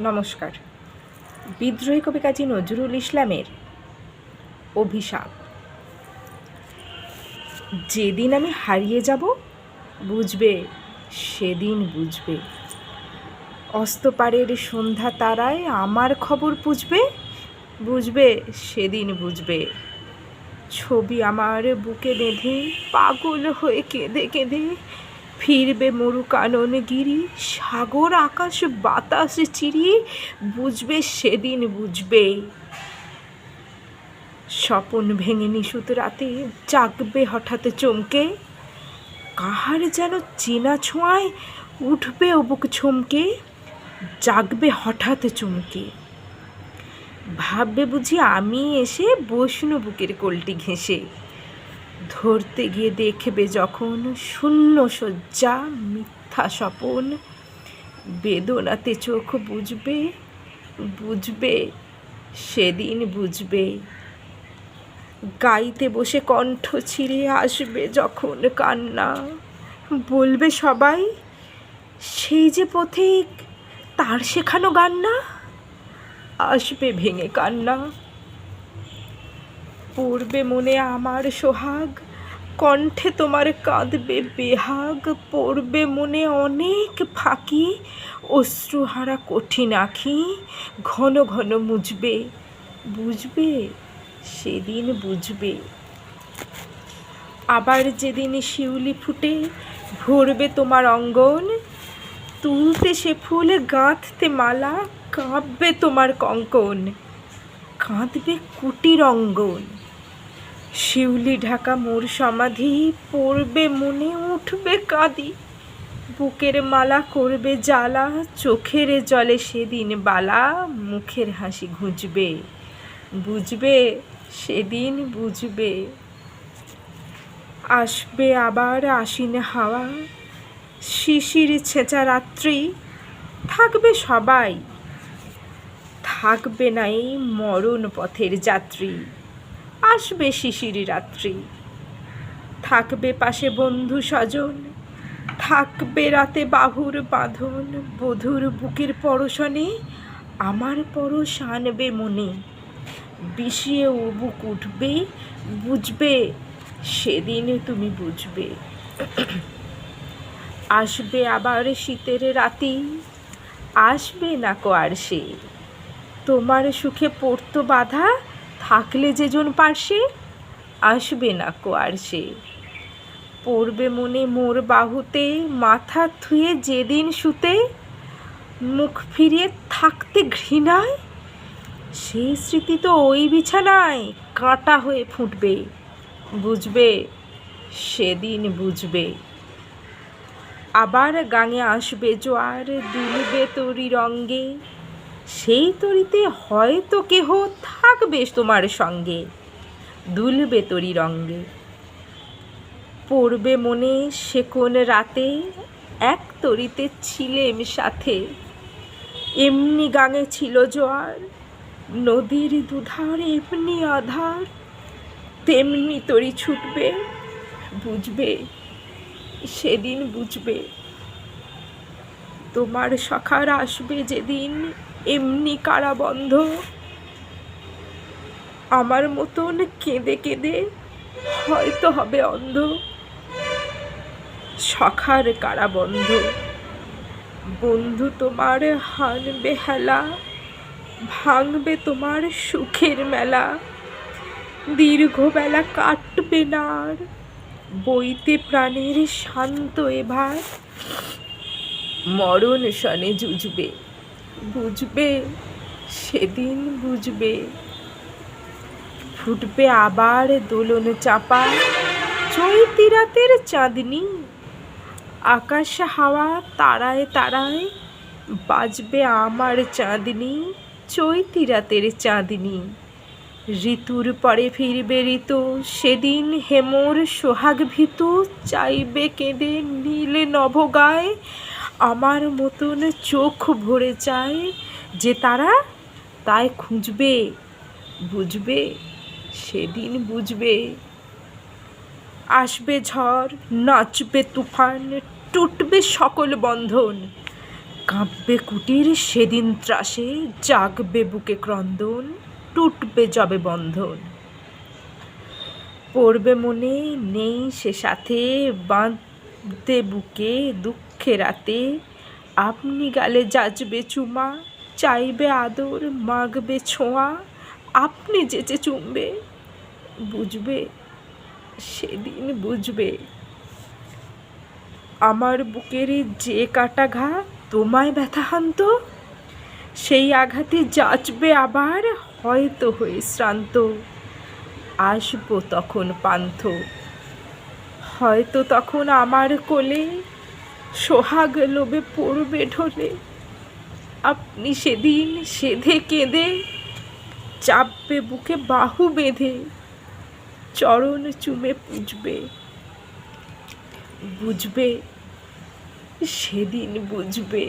নমস্কার। বিদ্রোহী কবি কাজী নজরুল ইসলামের অভিশাপ। যেদিন আমি হারিয়ে যাব, বুঝবে, সেদিন বুঝবে। অস্তপারের সন্ধ্যা তারায় আমার খবর পুষবে বুঝবে, সেদিন বুঝবে। ছবি আমার বুকে বেঁধে, পাগল হয়ে কেঁদে কেঁদে ফিরবে মরু কানন গিরি, সাগর, আকাশ, বাতাস চিরি বুঝবে সেদিন বুঝবে। স্বপন ভেঙে নিশুত রাতে জাগবে হঠাৎ চমকে, কাহার যেন চেনা ছোঁয়ায় উঠবে ও বুক ছমকে জাগবে হঠাৎ চমকে। ভাববে বুঝি আমি এসে বৈষ্ণু বুকের কোলটি ঘেঁষে। ধরতে গিয়ে দেখবে যখন শূন্য শয্যা, মিথ্যা স্বপন, বেদনাতে চোখ বুঝবে বুঝবে, সেদিন বুঝবে। গাইতে বসে কণ্ঠ ছিঁড়ে আসবে যখন কান্না। বলবে সবাই সেই যে পথিক, তার শেখানো গান না? আসবে ভেঙে কান্না। পড়বে মনে আমার সোহাগ। কণ্ঠে তোমার কাঁদবে বেহাগ। পড়বে মনে অনেক ফাঁকি। অশ্রুহারা কঠিন আঁখি ঘন ঘন মুজবে বুঝবে? সেদিন বুঝবে। আবার যেদিন শিউলি ফুটে ভরবে তোমার অঙ্গন, তুলতে সে ফুল গাঁথতে মালা কাঁপবে তোমার কঙ্কন। কাঁদবে কুটির অঙ্গন। শিউলি ঢাকা মোর সমাধি, পড়বে মনে, উঠবে কাঁদি। বুকের মালা করবে জ্বালা, চোখের জলে সেদিন বালা, মুখের হাসি ঘুঁচবে। বুঝবে, সেদিন বুঝবে। আসবে আবার আশিনে হাওয়া, শিশির ছেঁচা রাত্রি, থাকবে সবাই। থাকবে না এই মরণ পথের যাত্রী। আসবে শিশির রাত্রি। থাকবে পাশে বন্ধু স্বজন, থাকবে রাতে বাহুর বাঁধন, বধুর বুকের পরশনে আমার পরশ আনবে মনে। বিষিয়ে ও বুক উঠবে, বুঝবে, সেদিন তুমি বুঝবে। আসবে আবার শীতের রাতি, আসবে না কো আর সে। তোমার সুখে পড়তো বাধা থাকলে যেজন পার্শ্বে আসবে না কো আর সে। পড়বে মনে মোর বাহুতে, মাথা থুয়ে যেদিন শুতে, মুখ ফিরিয়ে থাকতে ঘৃণায় সেই স্মৃতি তো ওই বিছানায় কাঁটা হয়ে ফুটবে। বুঝবে? সেদিন বুঝবে। আবার গাঙে আসবে জোয়ার, দুলবে তরি রঙ্গে সেই তরিতে হয়তো কেহ থাকবে তোমার সঙ্গে। দুলবে তরি রঙ্গে। পড়বে মনে সে কোন রাতে, এক তরিতে ছিলেম সাথে। এমনি গাঙে ছিল জোয়ার, নদীর দুধার এমনি আধার। তেমনি তরি ছুটবে, বুঝবে, সেদিন বুঝবে। তোমার সখার আসবে যেদিন এমনি কারাবন্ধ। আমার মতন কেঁদে কেঁদে হয়তো হবে অন্ধ। সখার কারাবন্ধ। বন্ধু তোমার হানবে হেলা ভাঙবে তোমার সুখের মেলা। দীর্ঘ বেলা কাটবে না আর বইতে প্রাণের শান্ত এবার। মরণ শনে জুঝবে বুঝবে, সেদিন বুঝবে। ফুটবে আবার দোলন চাপা, চৈতি রাতের চাঁদনি। আকাশ হাওয়া তারায় তারায় বাজবে আমার চাঁদনি, চৈতি রাতের চাঁদনি। ঋতুর পরে ফিরবে ঋতু, সেদিন হেমর সোহাগ ভীতু চাইবে কেঁদে নীলে নভগায়। আমার মতন চোখ ভরে চায় যে তারা তাই খুঁজবে, বুঝবে, সেদিন বুঝবে। আসবে ঝড়, নাচবে তুফান, টুটবে সকল বন্ধন। কাঁপবে কুটির, সেদিন ত্রাসে জাগবে বুকে ক্রন্দন, টুটবে যবে বন্ধন। পড়বে মনে, নেই সে সাথে বাঁধতে বুকে দুঃখে রাতে আপনি গালে যাচবে চুমা, চাইবে আদর, মাগবে ছোঁয়া, আপনি যেচে চুমবে, বুঝবে, সেদিন বুঝবে। আমার বুকের যে কাটা ঘা, তোমায় ব্যথা হানত সেই আঘাতে যাচবে আবার, হয়তো হয়ে শ্রান্ত। আসব তখন পান্থ। হয়তো তখন আমার কোলে সোহাগ লোবে পড়বে ঢোলে। আপনি সেদিন সেধে কেঁদে চাপবে বুকে বাহু বেঁধে, চরণ চুমে পুজবে। বুঝবে, সেদিন বুঝবে।